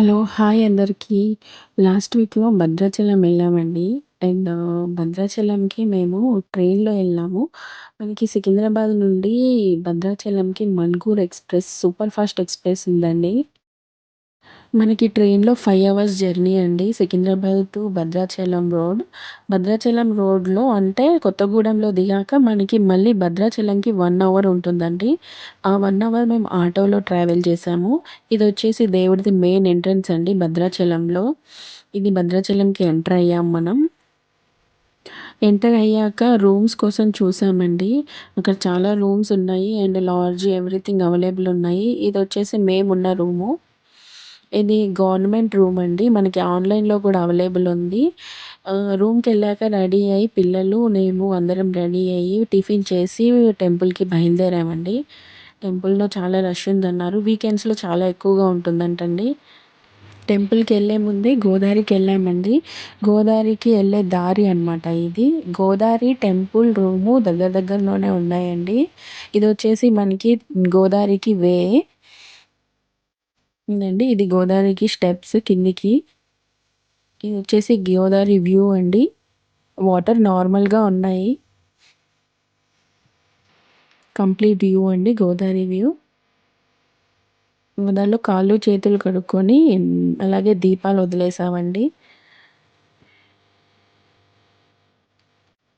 Hello! Hi అందరికీ. Last వీక్‌లో భద్రాచలం వెళ్ళామండి. అండ్ భద్రాచలంకి మేము ట్రైన్‌లో వెళ్ళాము. మనకి సికింద్రాబాద్ నుండి భద్రాచలంకి Manuguru express super fast express ఉందండి. మనకి ట్రైన్‌లో ఫైవ్ అవర్స్ జర్నీ అండి. Secunderabad to Bhadrachalam road. Bhadrachalam రోడ్‌లో అంటే కొత్తగూడెంలో దిగాక మనకి మళ్ళీ భద్రాచలంకి వన్ అవర్ ఉంటుందండి. ఆ వన్ అవర్ మేము ఆటోలో ట్రావెల్ చేసాము. ఇదొచ్చేసి దేవుడిది మెయిన్ ఎంట్రన్స్ అండి భద్రాచలంలో. ఇది భద్రాచలంకి ఎంటర్ అయ్యాం మనం. ఎంటర్ అయ్యాక రూమ్స్ కోసం చూసామండి. అక్కడ చాలా రూమ్స్ ఉన్నాయి. అండ్ లాడ్జ్ ఎవ్రీథింగ్ అవైలబుల్ ఉన్నాయి. ఇది వచ్చేసి మేము మేమున్న రూము. ఇది గవర్నమెంట్ రూమ్ అండి. మనకి ఆన్‌లైన్‌లో కూడా అవైలబుల్ ఉంది. రూమ్కి వెళ్ళాక రెడీ అయ్యి పిల్లలు, మేము అందరం రెడీ అయ్యి టిఫిన్ చేసి టెంపుల్‌కి బయలుదేరామండి. టెంపుల్‌లో చాలా రష్ ఉందన్నారు. వీకెండ్స్‌లో చాలా ఎక్కువగా ఉంటుందంటండి. టెంపుల్‌కెళ్ళే ముందే గోదారికెళ్ళామండి. గోదావరికి వెళ్ళే దారి అనమాట ఇది. గోదారి, టెంపుల్ రూము దగ్గర దగ్గరలోనే ఉన్నాయండి. ఇది వచ్చేసి మనకి గోదావరికి వే. ఉందండి ఇది గోదావరికి స్టెప్స్ కిందికి. ఇది వచ్చేసి గోదారి వ్యూ అండి. వాటర్ నార్మల్‌గా ఉన్నాయి. కంప్లీట్ వ్యూ అండి గోదావరి వ్యూ. దానిలో కాళ్ళు, చేతులు కడుక్కొని అలాగే దీపాలు వదిలేసామండి.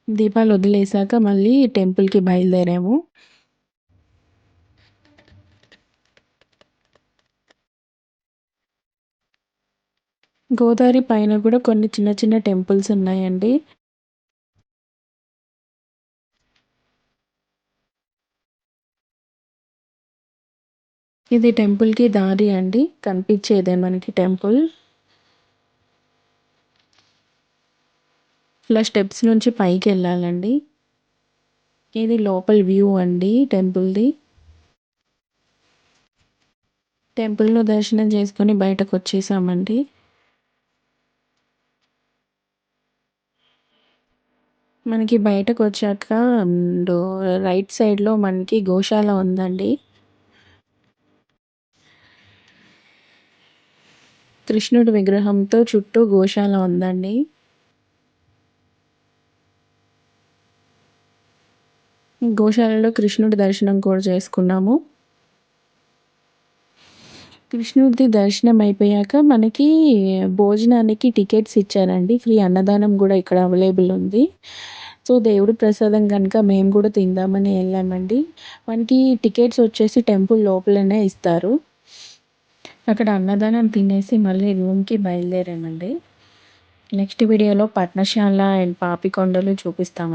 దీపాలు వదిలేసాక మళ్ళీ టెంపుల్‌కి బయలుదేరాము. గోదావరి పైన కూడా కొన్ని చిన్న చిన్న టెంపుల్స్ ఉన్నాయండి. ఇది టెంపుల్‌కి దారి అండి. కనిపించేదే మనకి టెంపుల్. ఇలా స్టెప్స్ నుంచి పైకి వెళ్ళాలండి ఇది లోపల వ్యూ అండి టెంపుల్‌ది. టెంపుల్‌లో దర్శనం చేసుకొని బయటకు వచ్చేసామండి మనకి బయటకొచ్చాక డో రైట్ సైడ్‌లో మనకి గోశాల ఉందండి. కృష్ణుడి విగ్రహంతో చుట్టూ గోశాల ఉందండి. గోశాలలో కృష్ణుడి దర్శనం కూడా చేసుకున్నాము. కృష్ణుడిది దర్శనం అయిపోయాక మనకి భోజనానికి టికెట్స్ ఇచ్చారండి. ఫ్రీ అన్నదానం కూడా ఇక్కడ అవైలబుల్ ఉంది. సో, దేవుడి ప్రసాదం కనుక మేము కూడా తిందామని వెళ్ళామండి. మనకి టికెట్స్ వచ్చేసి టెంపుల్ లోపలనే ఇస్తారు. అక్కడ అన్నదానం తినేసి మళ్ళీ రూమ్‌కి బయలుదేరామండి. నెక్స్ట్ వీడియోలో పట్నశాల అండ్ పాపికొండలు చూపిస్తామండి.